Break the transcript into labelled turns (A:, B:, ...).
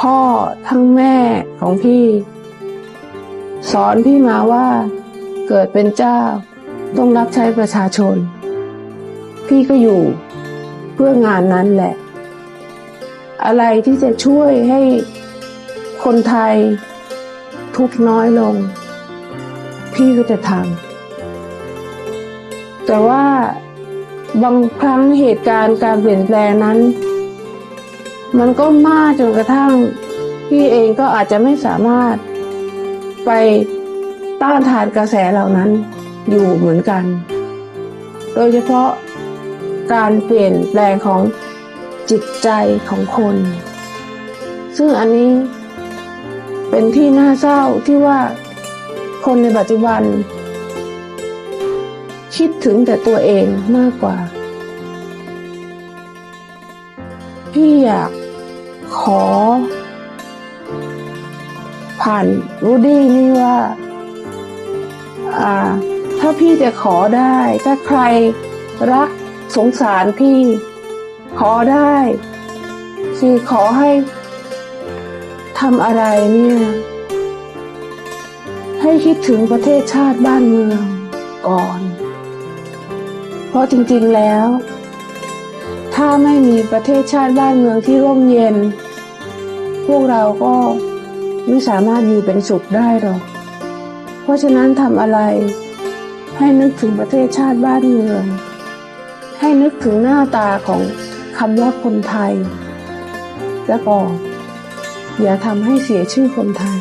A: พ่อทั้งแม่ของพี่ สอนพี่มาว่าเกิดเป็นเจ้าต้องรับใช้ประชาชน พี่ก็อยู่เพื่องานนั้นแหละ อะไรที่จะช่วยให้คนไทยทุกน้อยลง พี่ก็จะทำแต่ว่าบางครั้งเหตุการณ์การเปลี่ยนแปลงนั้น มันก็มากจนกระทั่งพี่เองก็อาจจะไม่สามารถไปต้านทานกระแสเหล่านั้นอยู่เหมือนกัน โดยเฉพาะการเปลี่ยนแปลงของจิตใจของคน ซึ่งอันนี้เป็นที่น่าเศร้าที่ว่าคนในปัจจุบัน คิดถึงแต่ตัวเองมากกว่า พี่อยากขอ ผ่านรูดี้นี่ว่า อ่า ถ้าพี่จะขอได้ ถ้าใครรักสงสารพี่ขอได้คือขอให้ทำอะไรเนี่ย ให้คิดถึงประเทศชาติบ้านเมืองก่อน เพราะจริงๆแล้ว ถ้าไม่มีประเทศชาติบ้านเมืองที่ร่มเย็น พวกเราก็ไม่สามารถอยู่เป็นสุขได้หรอก เพราะฉะนั้นทำอะไร ให้นึกถึงประเทศชาติบ้านเมือง ให้นึกถึงหน้าตาของคำว่าคนไทย แล้วก็อย่าทำให้เสียชื่อคนไทย